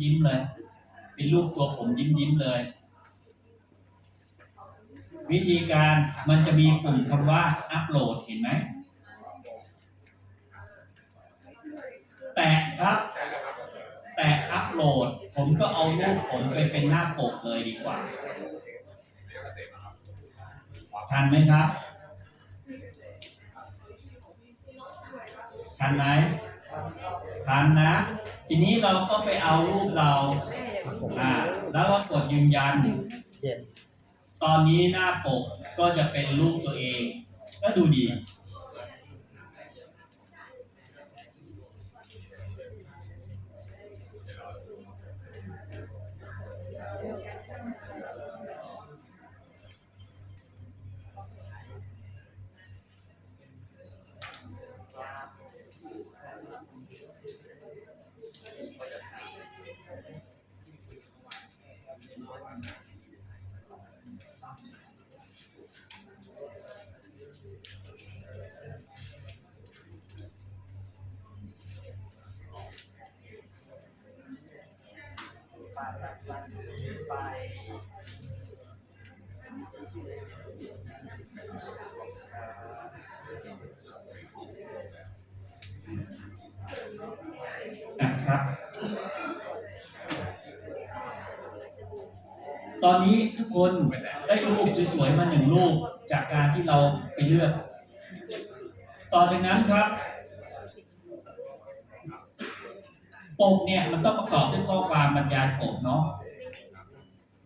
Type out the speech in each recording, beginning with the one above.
ยิ้มเลย เป็นรูปตัวผมยิ้มยิ้มเลย วิธีการมันจะมีปุ่มคำว่าอัปโหลดเห็นไหม แตะครับ แตะอัปโหลด ผมก็เอารูปผมไปเป็นหน้าปกเลยดีกว่า ทันไหมครับ ทันไหมทันนะ ทีนี้เราก็ไปเอารูปเราอ่าแล้วก็กดยืนยันเย็นตอนนี้หน้าปกก็จะเป็นรูปตัวเอง ก็ดูดี นะครับ ตอนนี้ทุกคนได้รูปสวยๆมาหนึ่งรูปจากการที่เราไปเลือก ต่อจากนั้นครับ ปกเนี่ยมันต้องประกอบด้วยข้อความบรรยายปกเนาะ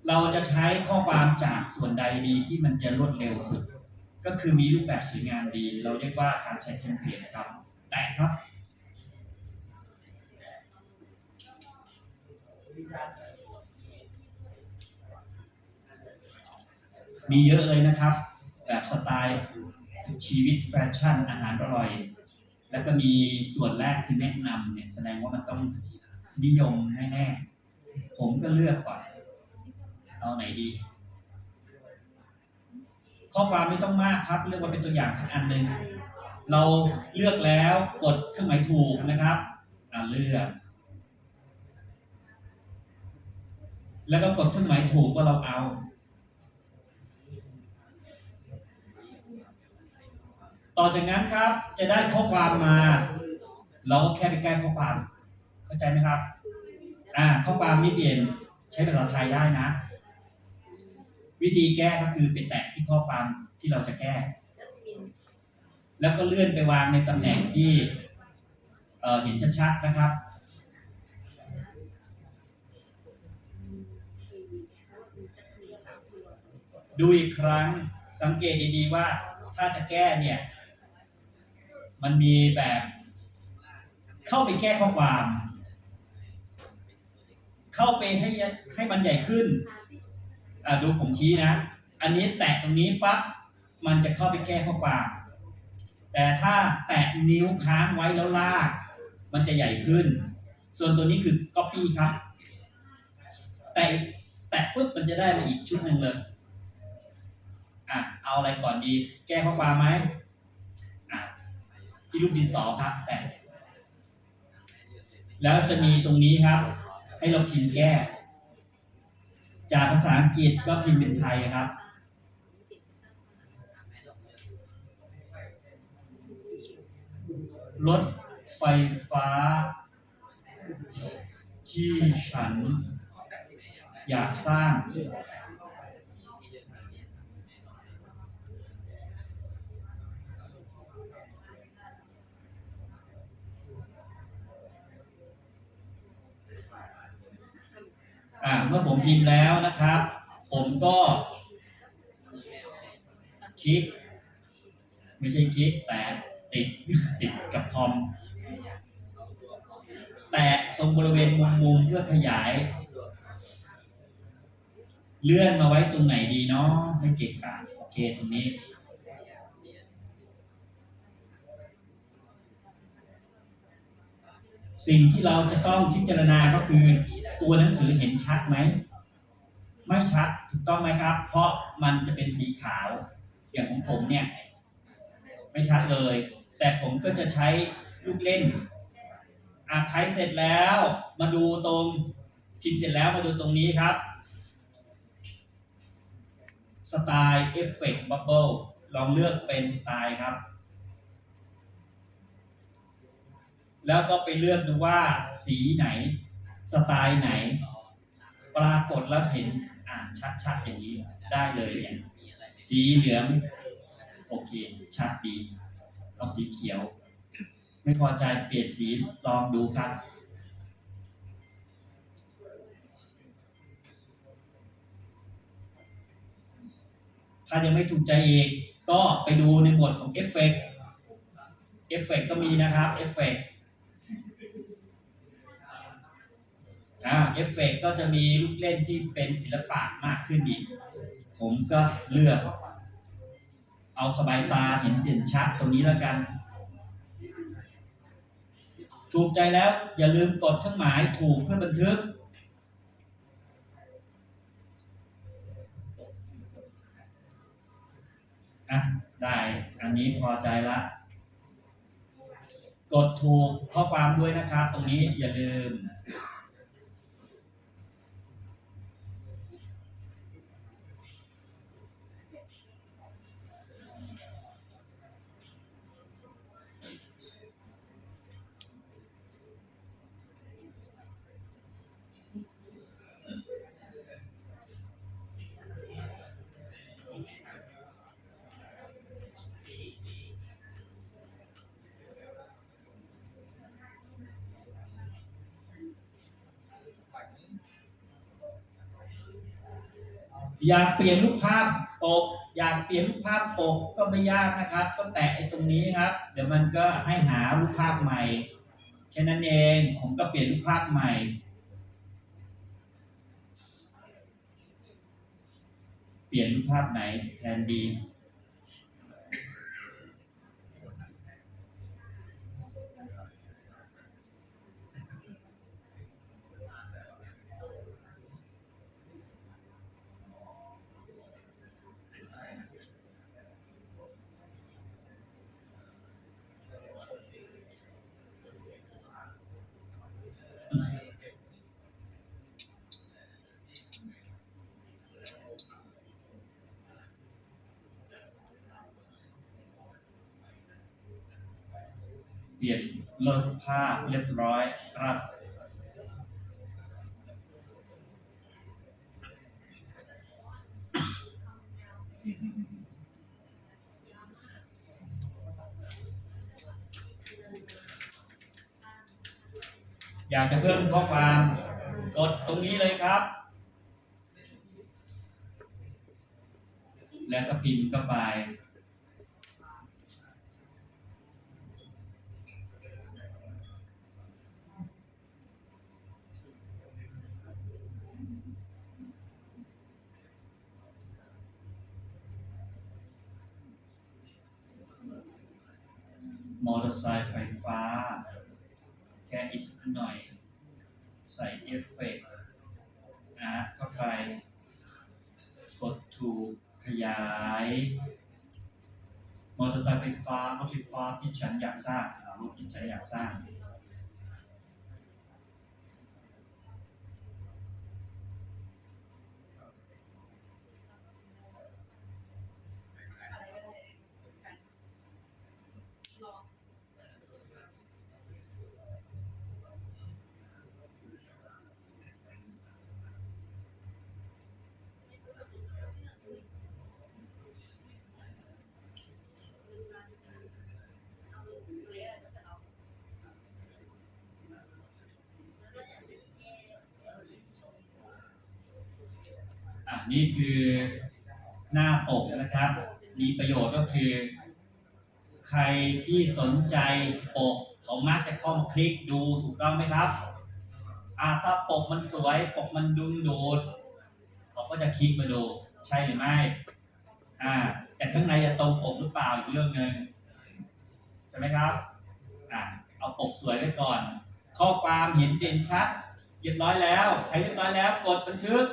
เราจะใช้ข้อความจากส่วนใดดีที่มันจะรวดเร็วสุด ก็คือมีรูปแบบสวยงามดี เราเรียกว่าการใช้เทมเพลตครับ แต่ครับมีเยอะเลยนะครับ แบบสไตล์ชีวิตแฟชั่นอาหารอร่อย แล้วก็มีส่วนแรกคือแนะนำเนี่ยแสดงว่ามันต้องนิยมแน่ๆผมก็เลือกก่อนเอาไหนดี ข้อความไม่ต้องมากครับ เลือกมาเป็นตัวอย่างสักอันหนึ่งเราเลือกแล้วกดเครื่องหมายถูกนะครับอ่าเลือก แล้วก็กดเครื่องหมายถูกว่าเราเอา ต่อจากนั้นครับจะได้ข้อความมา เราก็แค่ไปแก้ข้อความ เข้าใจไหมครับ อ่าข้อความนี่เปลี่ยนใช้ภาษาไทยได้นะ วิธีแก้ก็คือไปแตะที่ข้อความที่เราจะแก้ แล้วก็เลื่อนไปวางในตำแหน่งที่เอ่อเห็นชัดๆนะครับ ดูอีกครั้งสังเกตดีๆว่าถ้าจะแก้เนี่ย มันมีแบบเข้าไปแก้ข้อความ เข้าไปให้ให้มันใหญ่ขึ้นอ่าดูผมชี้นะ อันนี้แตะตรงนี้ปั๊บมันจะเข้าไปแก้ข้อความแต่ถ้าแตะนิ้วค้างไว้แล้วลาก มันจะใหญ่ขึ้น ส่วนตัวนี้คือ copy ครับ แต่แตะปุ๊บมันจะได้มาอีกชุดหนึ่งเลยอะเอาอะไรก่อนดี แก้ข้อความไหม ที่รูปดินสอครับแต่แล้วจะมีตรงนี้ครับ ให้เราพิมพ์แก้ จากภาษาอังกฤษก็พิมพ์เป็นไทยครับ รถไฟฟ้า ที่ฉัน อยากสร้าง อ่าเมื่อผมพิมพ์แล้วนะครับ ผมก็คลิก ไม่ใช่คลิกแต่ติดติดกับคอมแตะตรงบริเวณมุมมุมเพื่อขยาย เลื่อนมาไว้ตรงไหนดีเนาะไม่เกะกะโอเคตรงนี้สิ่งที่เราจะต้องพิจารณาก็คือ ตัวหนังสือเห็นชัดไหม ไม่ชัดถูกต้องไหมครับ เพราะมันจะเป็นสีขาว อย่างของผมเนี่ย ไม่ชัดเลย แต่ผมก็จะใช้ลูกเล่นอะใช้เสร็จแล้ว มาดูตรงพิมพ์เสร็จแล้วมาดูตรงนี้ครับสไตล์เอฟเฟกต์บับเบิลลองเลือกเป็นสไตล์ครับ แล้วก็ไปเลือกดูว่าสีไหน สไตล์ไหน ปรากฏแล้วเห็นอ่านชัดๆอย่างนี้ได้เลยเนี่ยสีเหลืองโอเคชัดดีเอาสีเขียว ไม่พอใจเปลี่ยนสีลองดูครับถ้ายังไม่ถูกใจเองก็ไปดูในหมวดของเอฟเฟกเอฟเฟกก็มีนะครับเอฟเฟก อ่าเอฟเฟกก็จะมีลูกเล่นที่เป็นศิลปะมากขึ้นอีก ผมก็เลือก เอาสบายตาเห็นเด่นชัดตรงนี้แล้วกัน ถูกใจแล้วอย่าลืมกดเครื่องหมายถูกเพื่อบันทึก อะ ได้อันนี้พอใจละกดถูกข้อความด้วยนะครับ ตรงนี้อย่าลืม อยากเปลี่ยนรูปภาพปกอยากเปลี่ยนรูปภาพปกก็ไม่ยากนะครับ ก็แตะไอ้ตรงนี้ครับ เดี๋ยวมันก็ให้หารูปภาพใหม่แค่นั้นเองผมก็เปลี่ยนรูปภาพใหม่ เปลี่ยนรูปภาพไหนแทนดี เปลี่ยนลดภาพเรียบร้อยครับอยากจะเพิ่มข้อความ กดตรงนี้เลยครับ แล้วก็พิมพ์เข้าไป ม อเตอร์ไซค์ไฟฟ้า แค่อีกสักหน่อย ใส่เอฟเฟกต์นะเข้าไป กดถูกขยาย มอเตอร์ไซค์ไฟฟ้ารถไฟฟ้าที่ฉันอยากสร้างอ่ารถที่ฉันอยากสร้าง อะนี่คือหน้าปกนะครับ มีประโยชน์ก็คือ ใครที่สนใจปกเขามักจะเข้ามาคลิกดูถูกต้องไหมครับอ่าถ้าปกมันสวย ปกมันดึงดูดเขาก็จะคลิกมาดู ใช่หรือไม่อ่าแต่ข้างในจะตรงปกหรือเปล่าอีกเรื่องหนึ่ง ใช่ไหมครับอ่าเอาปกสวยไว้ก่อน ข้อความเห็นเด่นชัดเรียบร้อยแล้วใครเรียบร้อยแล้วกดบันทึก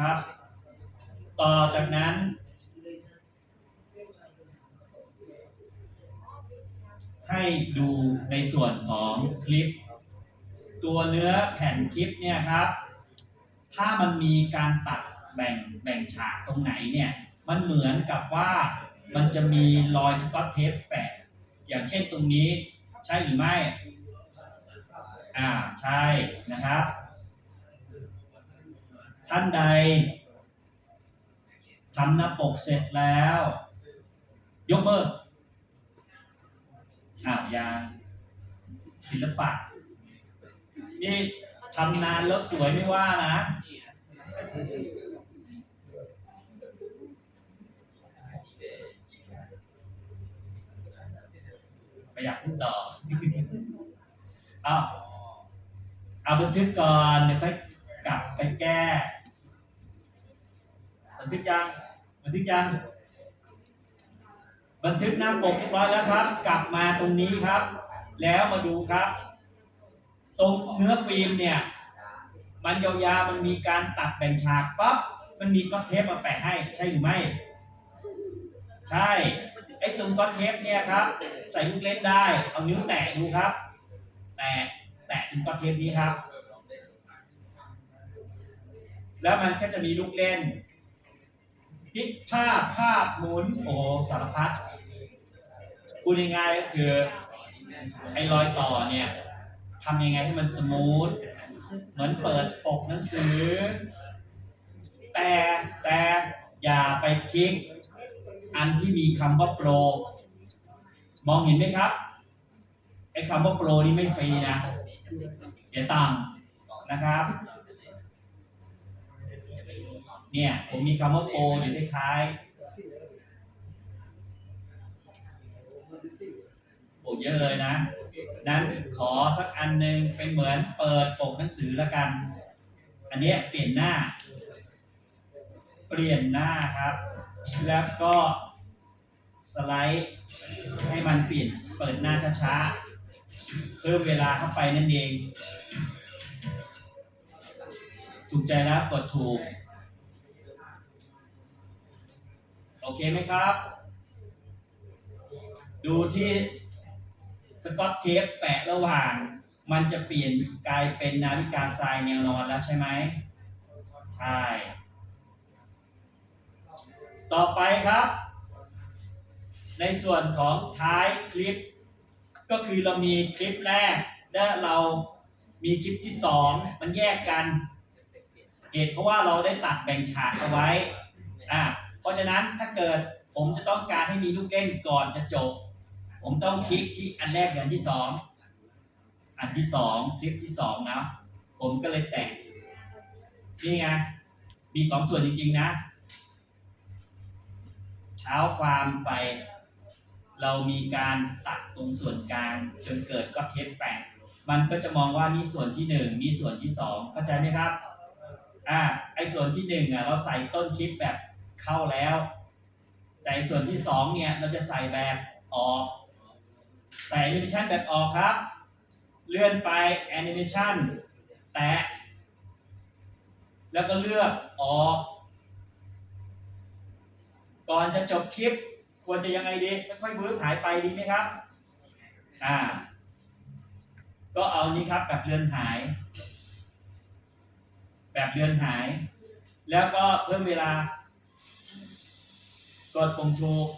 ครับ ต่อจากนั้น ให้ดูในส่วนของคลิป ตัวเนื้อแผ่นคลิปเนี่ยครับ ถ้ามันมีการตัดแบ่งแบ่งฉากตรงไหนเนี่ยมันเหมือนกับว่ามันจะมีรอยสกอตเทปแปะอย่างเช่นตรงนี้ใช่หรือไม่ อ่าใช่นะครับ ท่านใดทำหน้าปกเสร็จแล้ว ยกมือ อ้าวยางศิลปะ นี่ทำนานแล้วสวยไม่ว่านะไม่อยากพูดต่อเอาเอาบันทึกก่อนเดี๋ยวค่อยกลับไปแก้ บันทึกยัง บันทึกยัง บันทึกหน้าปกเรียบร้อยแล้วครับ กลับมาตรงนี้ครับ แล้วมาดูครับ ตรงเนื้อฟิล์มเนี่ย มันยาวๆมันมีการตัดแบ่งฉากปั๊บมันมีก๊อตเทปมาแปะให้ใช่หรือไม่ ใช่ไอ้ตรงก๊อตเทปเนี่ยครับ ใส่ลูกเล่นได้ เอานิ้วแตะดูครับ แตะแตะตรงก๊อตเทปนี้ครับ แล้วมันก็จะมีลูกเล่น พลิกภาพภาพหมุนโอ้สารพัดพูดง่ายๆก็คือไอ้รอยต่อเนี่ยทำยังไงให้มันสมูทเหมือนเปิดปกหนังสือ แต่แต่อย่าไปคลิก อันที่มีคำว่าโปร มองเห็นไหมครับไอ้คำว่าโปรนี่ไม่ฟรีนะ เสียตังค์นะครับ เนี่ย ผมมีคำว่าโปรอยู่ท้ายๆโอ้เยอะเลยนะ นั้นขอสักอันหนึ่งเป็นเหมือนเปิดปกหนังสือละกัน อันเนี้ยเปลี่ยนหน้า เปลี่ยนหน้าครับ แล้วก็สไลด์ให้มันเปลี่ยนเปิดหน้าช้าๆเพิ่มเวลาเข้าไปนั่นเอง ถูกใจแล้วกดถูก อเคไหมครับ ดูที่สกอตเทปแปะระหว่าง มันจะเปลี่ยนกลายเป็นนาฬิกาทรายแนวนอนแล้วใช่ไหมใช่ ต่อไปครับ ในส่วนของท้ายคลิป ก็คือเรามีคลิปแรก และเรามีคลิปที่สองมันแยกกัน เหตุเพราะว่าเราได้ตัดแบ่งฉากเอาไว้อ่า เพราะฉะนั้นถ้าเกิดผมจะต้องการให้มีลูกเล่นก่อนจะจบ ผมต้องคลิกที่อันแรกอย่างที่สองอันที่สองคลิปที่สองนะผมก็เลยแต่งนี่ไงมีสองส่วนจริง ๆ นะเท้าความไป เรามีการตัดตรงส่วนกลางจนเกิดก็เทปแปะมันก็จะมองว่านี่ส่วนที่หนึ่งนี่ส่วนที่สองเข้าใจไหมครับอ่าไอ้ส่วนที่หนึ่งอะเราใส่ต้นคลิปแบบ เข้าแล้ว แต่ส่วนที่สองเนี่ยเราจะใส่แบบออก ใส่แอนิเมชันแบบออกครับ เลื่อนไปแอนิเมชันแตะแล้วก็เลือกออก ก่อนจะจบคลิป ควรจะยังไงดีค่อยๆบื้อหายไปดีไหมครับ อ่า ก็เอานี้ครับแบบเลื่อนหาย แบบเลื่อนหาย แล้วก็เพิ่มเวลา กดปุ่มถูก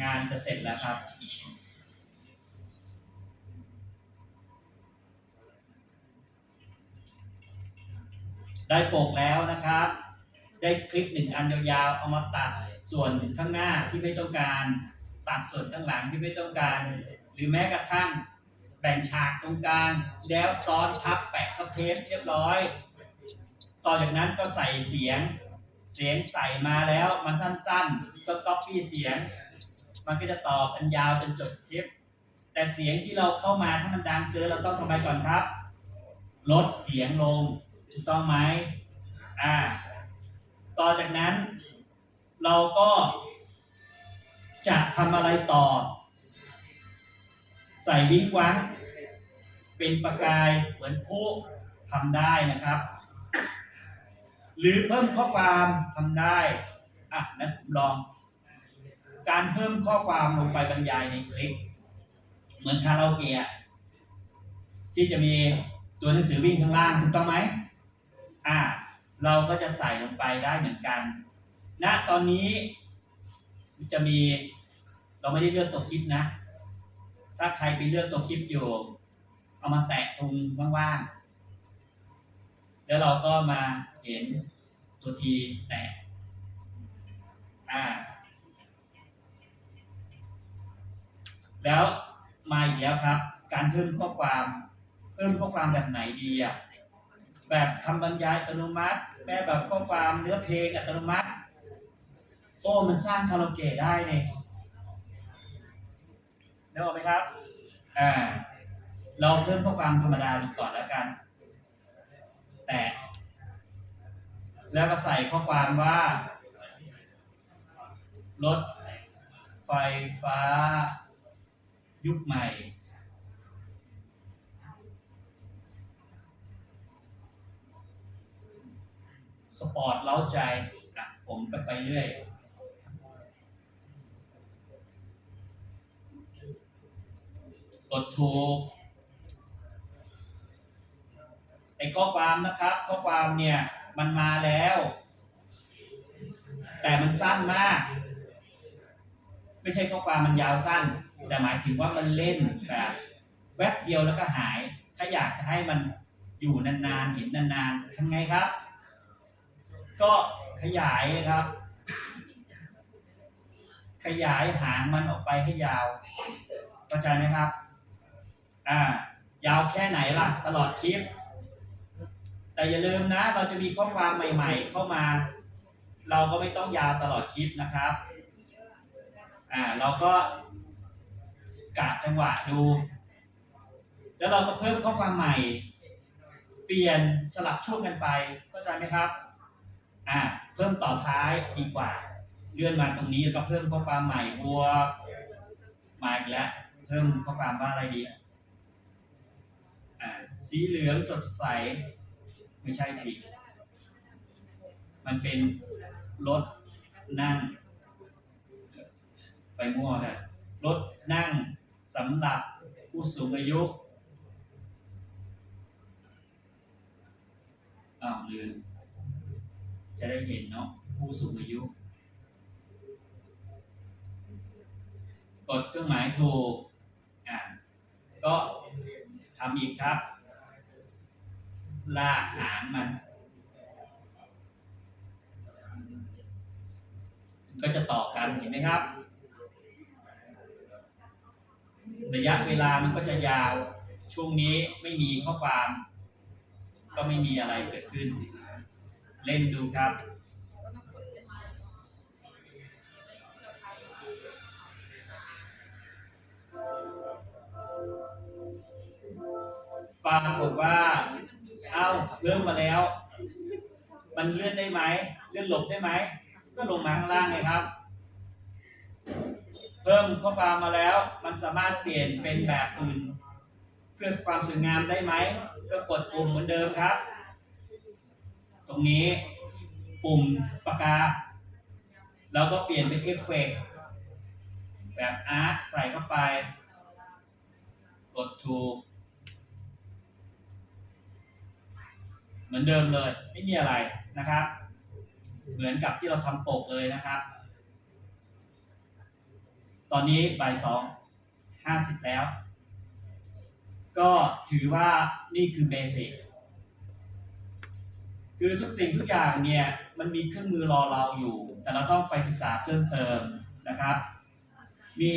งานจะเสร็จแล้วครับ ได้ปกแล้วนะครับ ได้คลิปหนึ่งอันยาวๆ เอามาตัดส่วนข้างหน้าที่ไม่ต้องการ ตัดส่วนข้างหลังที่ไม่ต้องการ หรือแม้กระทั่งแบ่งฉากตรงกลางแล้วซ้อนทับแปะกับเทปเรียบร้อย ต่อจากนั้นก็ใส่เสียง เสียงใส่มาแล้วมันสั้นๆ ก็ก๊อปปี้เสียง มันก็จะต่อกันยาวจนจบคลิป แต่เสียงที่เราเข้ามาถ้ามันดังเกินเราต้องทำไมก่อนครับ ลดเสียงลงถูกต้องไหมอ่า ต่อจากนั้น เราก็ จะทำอะไรต่อ ใส่วิ้งวังเป็นประกายเหมือนพุทำได้นะครับ หรือเพิ่มข้อความทำได้อะนั้นผมลอง การเพิ่มข้อความลงไปบรรยายในคลิป เหมือนคาราโอเกะที่จะมีตัวหนังสือวิ่งข้างล่างถูกต้องไหมอ่าเราก็จะใส่ลงไปได้เหมือนกันณตอนนี้จะมีเราไม่ได้เลือกตัวคลิปนะ ถ้าใครไปเลือกตัวคลิปอยู่ เอามาแตะตรงว่างๆ แล้วเราก็มาเห็นตัวทีแตะอ่า แล้วมาอีกแล้วครับ การเพิ่มข้อความเพิ่มข้อความแบบไหนดีอะแบบคำบรรยายอัตโนมัติแบบข้อความเนื้อเพลงอัตโนมัติโอ้มันสร้างคาราโอเกะได้เนี่ยนึกออกไหมครับ อ่า เราเพิ่มข้อความธรรมดาดูก่อนแล้วกัน แต่แล้วก็ใส่ข้อความว่า รถไฟฟ้ายุคใหม่ สปอร์ตเล้าใจอะผมก็ไปเรื่อยกดถูก ไอ้ข้อความนะครับ ข้อความเนี่ยมันมาแล้ว แต่มันสั้นมาก ไม่ใช่ข้อความมันยาวสั้น แต่หมายถึงว่ามันเล่นแบบแวบเดียวแล้วก็หาย ถ้าอยากจะให้มันอยู่นานๆเห็นนานๆทำไงครับ ก็ขยายครับ ขยายหางมันออกไปให้ยาวเข้าใจไหมครับ อ่ายาวแค่ไหนล่ะ ตลอดคลิป แต่อย่าลืมนะ เราจะมีข้อความใหม่ ๆ เข้ามา เราก็ไม่ต้องยาวตลอดคลิปนะครับ อ่าเราก็กะจังหวะดู แล้วเราก็เพิ่มข้อความใหม่ เปลี่ยนสลับช่วงกันไปเข้าใจไหมครับ อ่าเพิ่มต่อท้ายดีกว่า เลื่อนมาตรงนี้ก็เพิ่มข้อความใหม่บวกมาอีกแล้วเพิ่มข้อความว่าอะไรดีอ่าสีเหลืองสดใส ไม่ใช่สิ มันเป็นรถนั่ง ไปมั่วเลยรถนั่งสำหรับผู้สูงอายุอ้าวลืมจะได้เห็นเนาะผู้สูงอายุ กดเครื่องหมายถูกอ่าก็ทำอีกครับ ลากหางมัน ก็จะต่อกันเห็นไหมครับ ระยะเวลามันก็จะยาว ช่วงนี้ไม่มีข้อความ ก็ไม่มีอะไรเกิดขึ้น เล่นดูครับปรากฏว่า เอาเริ่มมาแล้ว มันเลื่อนได้ไหมเลื่อนหลบได้ไหม ก็ลงมาข้างล่างไงครับ เพิ่มข้อความมาแล้ว มันสามารถเปลี่ยนเป็นแบบอื่น เพื่อความสวยงามได้ไหม ก็กดปุ่มเหมือนเดิมครับ ตรงนี้ปุ่มปากกา แล้วก็เปลี่ยนเป็นเอฟเฟกต์แบบอาร์ตใส่เข้าไป กดถูก เหมือนเดิมเลย ไม่มีอะไรนะครับ เหมือนกับที่เราทำปกเลยนะครับ ตอนนี้บ่ายสองห้าสิบแล้ว ก็ถือว่านี่คือเบสิกคือทุกสิ่งทุกอย่างเนี่ยมันมีเครื่องมือรอเราอยู่ แต่เราต้องไปศึกษาเพิ่มเติมนะครับ มี